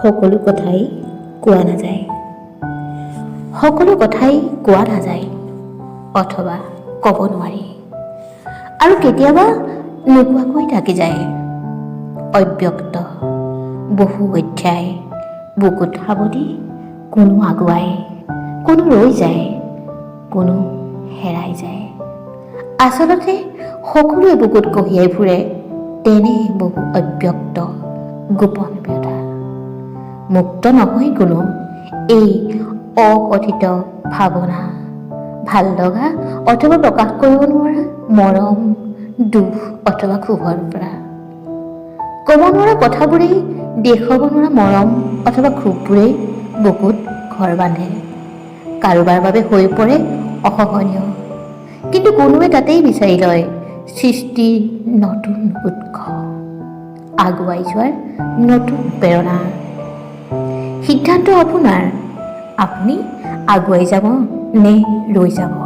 সকলো কথাই কোৱা নাযায়। সকলো কথাই কোৱা নাযায় অথবা ক'ব নোৱাৰি। আৰু কেতিয়াবা নোকোৱাকৈ থাকি যায়। অব্যক্ত বহু অধ্যায় বুকুত সাৱটি কোনো আগুৱাই কোনো ৰৈ যায় কোনো হেৰাই যায়। আচলতে সকলোৱে বুকুত কঢ়িয়াই ফুৰে তেনে বহু অব্যক্ত গোপন মুক্ত নহয় কোনো। এই অকথিত ভাৱনা ভালো লগা অথবা প্ৰকাশ কৰিব নোৱাৰা মৰম, দুখ অথবা ক্ষোভৰ পৰা। ক'ব নোৱাৰা কথাবোৰেই দেখুৱাব নোৱাৰা মৰম অথবা ক্ষোভবোৰেই বুকুত ঘৰ বান্ধে। কাৰোবাৰ বাবে হৈ পৰে অসহনীয়। কিন্তু কোনোৱে তাতেই বিচাৰি লয় সৃষ্টিৰ নতুন উৎস। আগুৱাই যোৱাৰ নতুন প্ৰেৰণা। সিদ্ধান্ত আপোনাৰ আপুনি আগুৱাই যাব নে ৰৈ যাব?